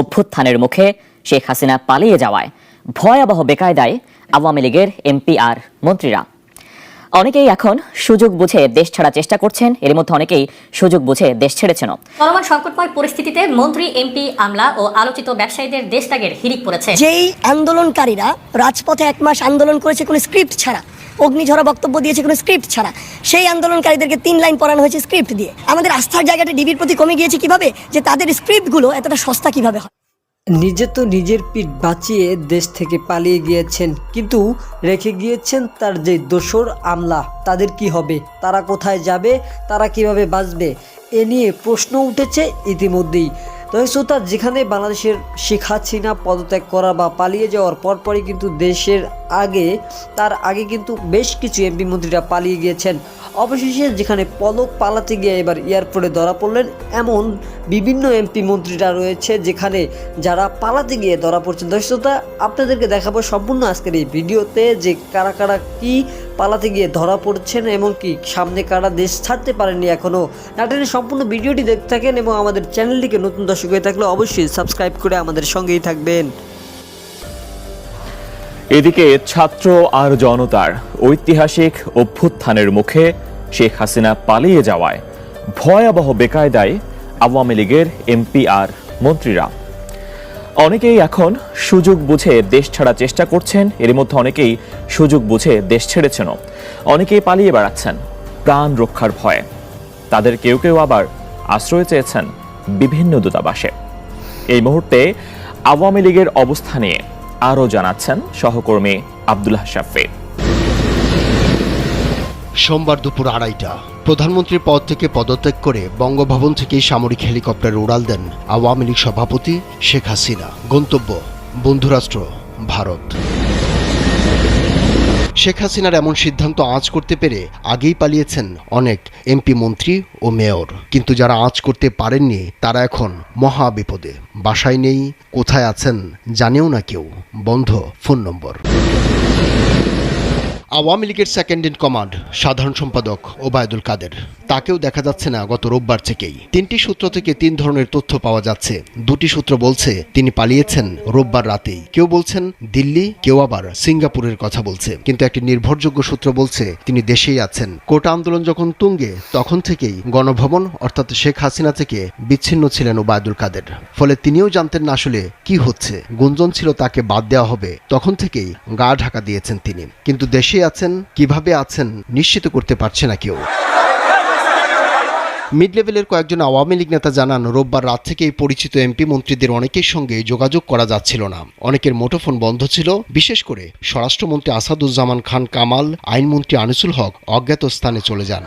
অভ্যুত্থানের মুখে শেখ হাসিনা পালিয়ে যাওয়ায় ভয়াবহ বেকায়দায় আওয়ামী লীগের এমপি আর মন্ত্রীরা। অনেকেই এখন সুযোগ বুঝে দেশ ছাড়া চেষ্টা করছেন এর মধ্যে অনেকেই সুযোগ বুঝে দেশ ছেড়েছেনও। চলমান সংকটময় পরিস্থিতিতে মন্ত্রী এমপি আমলা ও আলোচিত ব্যবসায়ীদের দেশত্যাগের হিড়িক পড়েছে। যেই আন্দোলনকারীরা রাজপথে এক মাস আন্দোলন করেছে কোনো স্ক্রিপ্ট ছাড়া। অগ্নিঝরা বক্তব্য দিয়েছে কোনো স্ক্রিপ্ট ছাড়া। সেই আন্দোলনকারীদেরকে তিন লাইন পড়ানো হয়েছে স্ক্রিপ্ট দিয়ে। আমাদের আস্থার জায়গাটা ডিবির প্রতি কমে গিয়েছে কীভাবে? যে তাদের স্ক্রিপ্টগুলো এতটা সস্তা কীভাবে হয়? নিজে তো নিজের পিঠ বাঁচিয়ে দেশ থেকে পালিয়ে গিয়েছেন, কিন্তু রেখে গিয়েছেন তার যে দোসর আমলা, তাদের কি হবে? তারা কোথায় যাবে? তারা কীভাবে বাঁচবে? এ নিয়ে প্রশ্ন উঠেছে ইতিমধ্যেই। তবে শ্রোতা, যেখানে বাংলাদেশের শেখ হাসিনা পদত্যাগ করা বা পালিয়ে যাওয়ার পরপরই কিন্তু দেশের আগে, তার আগে কিন্তু বেশ কিছু এমপি মন্ত্রীরা পালিয়ে গিয়েছেন। অবশেষে যেখানে পলক পালাতে গিয়ে এবার এয়ারপোর্টে ধরা পড়লেন, এমন বিভিন্ন এমপি মন্ত্রীরা রয়েছে যেখানে যারা পালাতে গিয়ে ধরা পড়ছেন। দর্শকতা আপনাদেরকে দেখাবো সম্পূর্ণ আজকের এই ভিডিওতে যে কারা কারা কি পালাতে গিয়ে ধরা পড়ছেন এবং কি সামনে কারা দেশ ছাড়তে পারেননি এখনও নাটনের সম্পূর্ণ ভিডিওটি দেখতে থাকেন এবং আমাদের চ্যানেলটিকে নতুন দর্শক হয়ে থাকলে অবশ্যই সাবস্ক্রাইব করে আমাদের সঙ্গেই থাকবেন। এদিকে ছাত্র আর জনতার ঐতিহাসিক অভ্যুত্থানের মুখে শেখ হাসিনা পালিয়ে যাওয়ায় ভয়াবহ বেকায়দায় আওয়ামী লীগের এমপি আর মন্ত্রীরা। অনেকেই এখন সুযোগ বুঝে দেশ ছাড়া চেষ্টা করছেন এর মধ্যে অনেকেই সুযোগ বুঝে দেশ ছেড়েছেনও। অনেকেই পালিয়ে বেড়াচ্ছেন প্রাণ রক্ষার ভয়ে। তাদের কেউ কেউ আবার আশ্রয় চেয়েছেন বিভিন্ন দূতাবাসে। এই মুহূর্তে আওয়ামী লীগের অবস্থা নিয়ে আরও জানাচ্ছেন সহকর্মী আবদুল্লাহ শাফেদ সোমবার দুপুর আড়াইটা, প্রধানমন্ত্রীর পদ থেকে পদত্যাগ করে বঙ্গভবন থেকেই সামরিক হেলিকপ্টার উড়াল দেন আওয়ামী লীগ সভাপতি শেখ হাসিনা। গন্তব্য বন্ধুরাষ্ট্র, ভারত। শেখ হাসিনার এমন সিদ্ধান্ত আঁচ করতে পেরে আগেই পালিয়েছেন অনেক এমপি মন্ত্রী ও মেয়র। কিন্তু যারা আঁচ করতে পারেননি, তারা এখন মহা বিপদে বাসায় নেই, কোথায় আছেন জানেও না কেউ। বন্ধ ফোন নম্বর। আওয়ামী লীগের সেকেন্ড ইন কমান্ড সাধারণ সম্পাদক ওবায়দুল কাদের। তাকেও দেখা যাচ্ছে না গত রোববার থেকেই। তিনটি সূত্র থেকে তিন ধরনের তথ্য পাওয়া যাচ্ছে। দুটি সূত্র বলছে, তিনি পালিয়েছেন রোববার রাতেই। কেউ বলছেন, দিল্লি, কেউ আবার সিঙ্গাপুরের কথা বলছে। কিন্তু একটি নির্ভরযোগ্য সূত্র বলছে, তিনি দেশেই আছেন। কোটা আন্দোলন যখন তুঙ্গে, তখন থেকেই গণভবন, অর্থাৎ শেখ হাসিনা থেকে বিচ্ছিন্ন ছিলেন ওবায়দুল কাদের। ফলে তিনিও জানতেন না আসলে কি হচ্ছে। গুঞ্জন ছিল তাকে বাদ দেওয়া হবে। তখন থেকেই গা ঢাকা দিয়েছেন তিনি। কিন্তু দেশে আছেন, কীভাবে আছেন, নিশ্চিত করতে পারছে না কেউ। মিড লেভেলের কয়েকজন আওয়ামী লীগ নেতা জানান, রোববার রাত থেকেই পরিচিত এমপি মন্ত্রীদের অনেকের সঙ্গে যোগাযোগ করা যাচ্ছিল না। অনেকের মুঠোফোন বন্ধ ছিল। বিশেষ করে স্বরাষ্ট্রমন্ত্রী আসাদুজ্জামান খান কামাল, আইনমন্ত্রী আনিসুল হক অজ্ঞাত স্থানে চলে যান।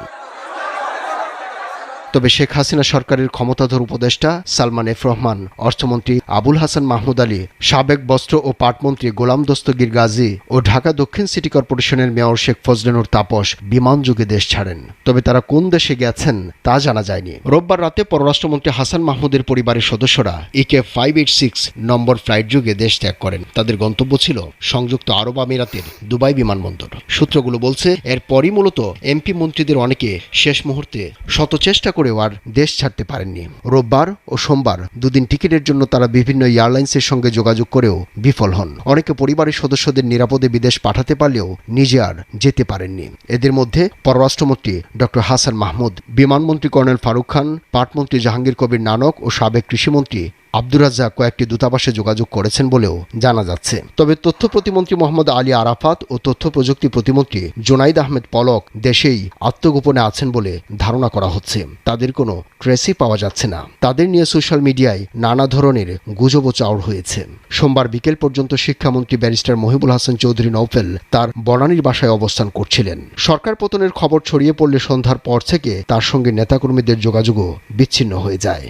তবে শেখ হাসিনা সরকারের ক্ষমতাধর উপদেষ্টা সালমান এফ রহমান, অর্থমন্ত্রী আবুল হাসান মাহমুদ আলী, সাবেক বস্ত্র ও পাটমন্ত্রী গোলাম দস্তগীর গাজী ও ঢাকা দক্ষিণ সিটি কর্পোরেশনের মেয়র শেখ ফজলেনুর তাপস বিমান যুগে দেশ ছাড়েন। তবে তারা কোন দেশে গেছেন তা জানা যায়নি। রোববার রাতে পররাষ্ট্রমন্ত্রী হাসান মাহমুদের পরিবারের সদস্যরা EK five eight six number flight যুগে দেশ ত্যাগ করেন। তাদের গন্তব্য ছিল সংযুক্ত আরব আমিরাতের দুবাই বিমানবন্দর। সূত্রগুলো বলছে, এরপরই মূলত এমপি মন্ত্রীদের অনেকে শেষ মুহূর্তে শত চেষ্টা করেও আর দেশ ছাড়তে পারেননি। রোববার ও সোমবার দুদিন টিকিটের জন্য তারা বিভিন্ন এয়ারলাইন্সের সঙ্গে যোগাযোগ করেও বিফল হন। অনেকে পরিবারের সদস্যদের নিরাপদে বিদেশ পাঠাতে পারলেও নিজে আর যেতে পারেননি। এদের মধ্যে পররাষ্ট্রমন্ত্রী ড. হাসান মাহমুদ, বিমানমন্ত্রী কর্নেল ফারুক খান, পাটমন্ত্রী জাহাঙ্গীর কবির নানক ও সাবেক কৃষিমন্ত্রী আব্দুর রাজ্জাক কয়েকটি দূতাবাসে যোগাযোগ করেছেন বলেও জানা যাচ্ছে। তবে তথ্য প্রতিমন্ত্রী মোহাম্মদ আলী আরাফাত ও তথ্য প্রযুক্তি প্রতিমন্ত্রী জোনাইদ আহমেদ পলক দেশেই আত্মগোপনে আছেন বলে ধারণা করা হচ্ছে। তাদের কোনো ট্রেসই পাওয়া যাচ্ছে না। তাদের নিয়ে সোশ্যাল মিডিয়ায় নানা ধরনের গুজবও চাউর হয়েছে। সোমবার বিকেল পর্যন্ত শিক্ষামন্ত্রী ব্যারিস্টার মহিবুল হাসান চৌধুরী নৌফেল তার বনানীর বাসায় অবস্থান করছিলেন। সরকার পতনের খবর ছড়িয়ে পড়লে সন্ধ্যার পর থেকে তার সঙ্গে নেতাকর্মীদের যোগাযোগও বিচ্ছিন্ন হয়ে যায়।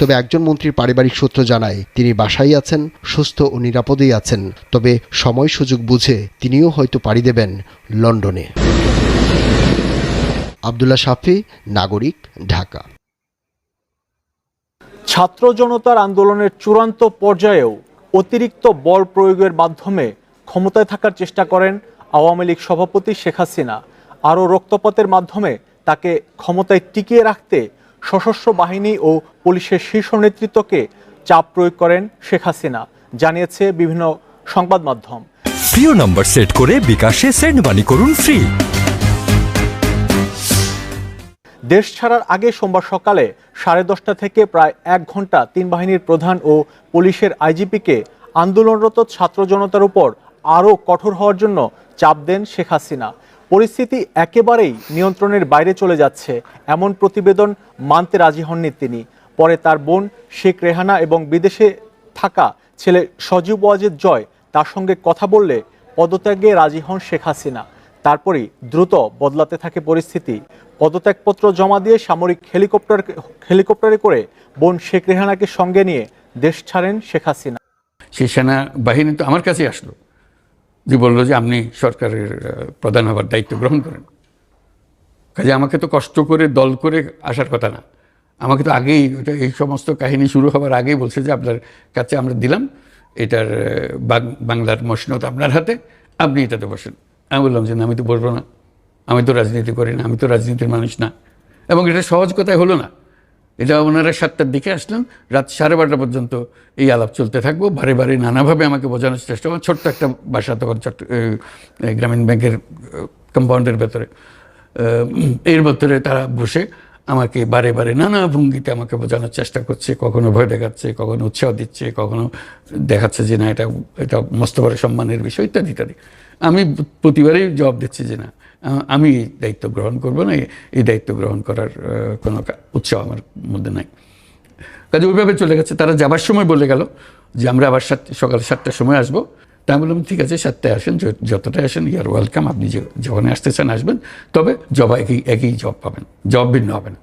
তবে একজন মন্ত্রীর পারিবারিক সূত্র জানায়, তিনি বাসায় আছেন, সুস্থ ও নিরাপদেই আছেন। তবে সময় সুযোগ বুঝে তিনিও হয়তো পাড়ি দেবেন লন্ডনে। আবদুল্লাহ শাফি, নাগরিক, ঢাকা। ছাত্র জনতার আন্দোলনের চূড়ান্ত পর্যায়েও অতিরিক্ত বল প্রয়োগের মাধ্যমে ক্ষমতায় থাকার চেষ্টা করেন আওয়ামী লীগ সভাপতি শেখ হাসিনা। আরও রক্তপাতের মাধ্যমে তাকে ক্ষমতায় টিকিয়ে রাখতে সশস্ত্র বাহিনী ও পুলিশের শীর্ষ নেতৃত্বকে চাপ প্রয়োগ করেন শেখ হাসিনা জানিয়েছে বিভিন্ন সংবাদ মাধ্যম। প্রিয় নম্বর সেট করে বিকাশে সেন্ড মানি করুন ফ্রি। দেশ ছাড়ার আগে সোমবার সকালে সাড়ে দশটা থেকে প্রায় এক ঘণ্টা তিন বাহিনীর প্রধান ও পুলিশের আইজিপিকে আন্দোলনরত ছাত্র জনতার উপর আরও কঠোর হওয়ার জন্য চাপ দেন শেখ হাসিনা। পরিস্থিতি একেবারেই নিয়ন্ত্রণের বাইরে চলে যাচ্ছে, এমন প্রতিবেদন মানতে রাজি হননি তিনি। পরে তার বোন শেখ রেহানা এবং বিদেশে থাকা ছেলে সজীব ওয়াজেদ জয় তার সঙ্গে কথা বললে পদত্যাগে রাজি হন শেখ হাসিনা। তারপরই দ্রুত বদলাতে থাকে পরিস্থিতি। পদত্যাগপত্র জমা দিয়ে সামরিক হেলিকপ্টার হেলিকপ্টারে করে বোন শেখ রেহানাকে সঙ্গে নিয়ে দেশ ছাড়েন শেখ হাসিনা। সেই সেনা বাহিনী তো আমার কাছেই আসলো। যে বলল যে আপনি সরকারের প্রধান হবার দায়িত্ব গ্রহণ করেন। কাজে আমাকে তো কষ্ট করে, দল করে আসার কথা না। আমাকে তো আগেই, ওটা এই সমস্ত কাহিনী শুরু হওয়ার আগেই বলছে যে আপনার কাছে আমরা দিলাম, এটার বাংলার মসনদ আপনার হাতে, আপনি এটাতে বসেন। আমি বললাম যে না, আমি তো বলব না। আমি তো রাজনীতি করি না, আমি তো রাজনীতির মানুষ না। এবং এটা সহজ কথাই হলো না। এটা ওনারা সাতটার দিকে আসলেন। রাত সাড়ে বারোটা পর্যন্ত এই আলাপ চলতে থাকব। বারে বারে নানাভাবে আমাকে বোঝানোর চেষ্টা করবেন ছোট্ট একটা বাসা তখন গ্রামীণ ব্যাংকের কম্পাউন্ডের ভেতরে। এর ভেতরে তারা বসে আমাকে বারে বারে নানা ভঙ্গিতে আমাকে বোঝানোর চেষ্টা করছে। কখনো ভয় দেখাচ্ছে, কখনো উৎসাহ দিচ্ছে, কখনো দেখাচ্ছে যে না, এটা এটা মস্ত বড় সম্মানের বিষয়, ইত্যাদি ইত্যাদি। আমি প্রতিবারই জবাব দিচ্ছি যে না আমি এই দায়িত্ব গ্রহণ করব না, এই- দায়িত্ব গ্রহণ করার কোনো উৎসাহ আমার মধ্যে নাই। কাজে ওইভাবে চলে গেছে, তারা যাবার সময় বলে গেল যে আমরা আবার সাত সকাল সাতটার সময় আসব। তা আমি বললাম, ঠিক আছে, সাতটায় আসেন য- যতটায় আসেন ইয়ার ওয়েলকাম আপনি যে যখন আসতে চান, আসবেন। তবে জব একই একই জব পাবেন, জব ভিন্ন হবে না।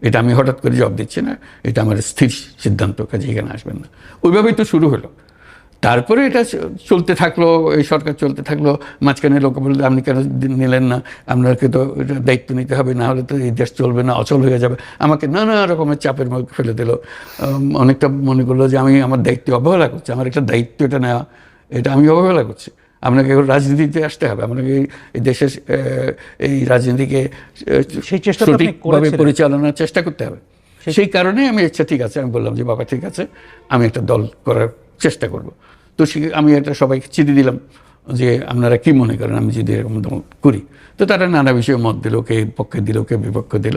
এটা আমি হঠাৎ করে জব দিচ্ছি না, এটা আমার স্থির সিদ্ধান্ত, কাজে এখানে আসবেন না। ওইভাবেই তো শুরু হলো। তারপরে এটা চলতে থাকল এই সরকার চলতে থাকল। মাঝখানে লোক বলল আপনি কেন নিলেন না? আপনাকে তো দায়িত্ব নিতে হবে না হলে তো এই দেশ চলবে না অচল হয়ে যাবে। আমাকে নানা রকমের চাপের মধ্যে ফেলে দিল। অনেকটা মনে করল যে আমি আমার দায়িত্ব অবহেলা করছি আমার একটা দায়িত্ব এটা নেওয়া এটা আমি অবহেলা করছি। আপনাকে এখন রাজনীতিতে আসতে হবে আপনাকে এই- দেশের এই রাজনীতিকে সেই চেষ্টা সঠিকভাবে পরিচালনার চেষ্টা করতে হবে। সেই কারণে আমি আচ্ছা ঠিক আছে আমি বললাম যে বাবা ঠিক আছে আমি একটা দল করার চেষ্টা করব। তো সে, আমি একটা সবাইকে চিঠি দিলাম যে, আপনারা কি মনে করেন আমি যদি এরকম করি? তো তারা নানা বিষয়ে মত দিল, কে পক্ষে দিল, কে বিপক্ষে দিল।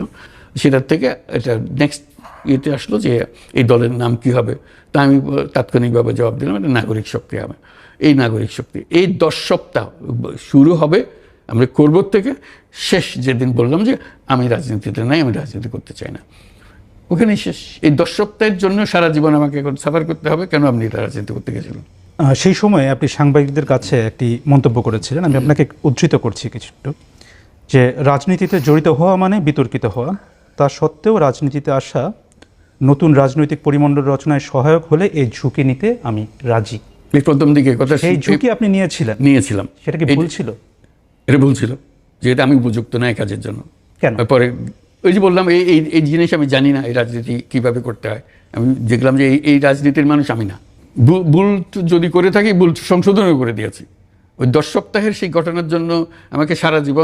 সেটার থেকে এটা নেক্সট ইয়েতে আসলো যে, এই দলের নাম কি হবে? তা আমি তাৎক্ষণিকভাবে জবাব দিলাম, এটা নাগরিক শক্তি হবে। এই নাগরিক শক্তি, এই দশ সপ্তাহ শুরু হবে, আমরা করব থেকে শেষ যেদিন বললাম যে, আমি রাজনীতিতে নাই, আমি রাজনীতি করতে চাই না। ওখানেই শেষ। এই দশ সপ্তাহের জন্য সারা জীবন আমাকে এখন সাফার করতে হবে, কেন আপনি এটা রাজনীতি করতে গেছিলেন? সেই সময়ে আপনি সাংবাদিকদের কাছে একটি মন্তব্য করেছিলেন। আমি আপনাকে উদ্ধৃত করছি কিছু একটু যে রাজনীতিতে জড়িত হওয়া মানে বিতর্কিত হওয়া। তা সত্ত্বেও রাজনীতিতে আসা নতুন রাজনৈতিক পরিমণ্ডল রচনায় সহায়ক হলে এই ঝুঁকি নিতে আমি রাজি। এই প্রথম দিকে কথা সেই ঝুঁকি আপনি নিয়েছিলেন। নিয়েছিলাম। সেটা কি ভুল ছিল? এটা ভুল ছিল। যে এটা আমি উপযুক্ত না এই কাজের জন্য। কেন? পরে ওই যে বললাম এই এই এই জিনিস আমি জানি না এই রাজনীতি কীভাবে করতে হয়। আমি দেখলাম যে এই রাজনীতির মানুষ আমি না। ভুল- যদি করে থাকি, ভুল সংশোধনও করে দিয়েছি। ওই দশ সপ্তাহের সেই ঘটনার জন্য আমাকে সারা জীবন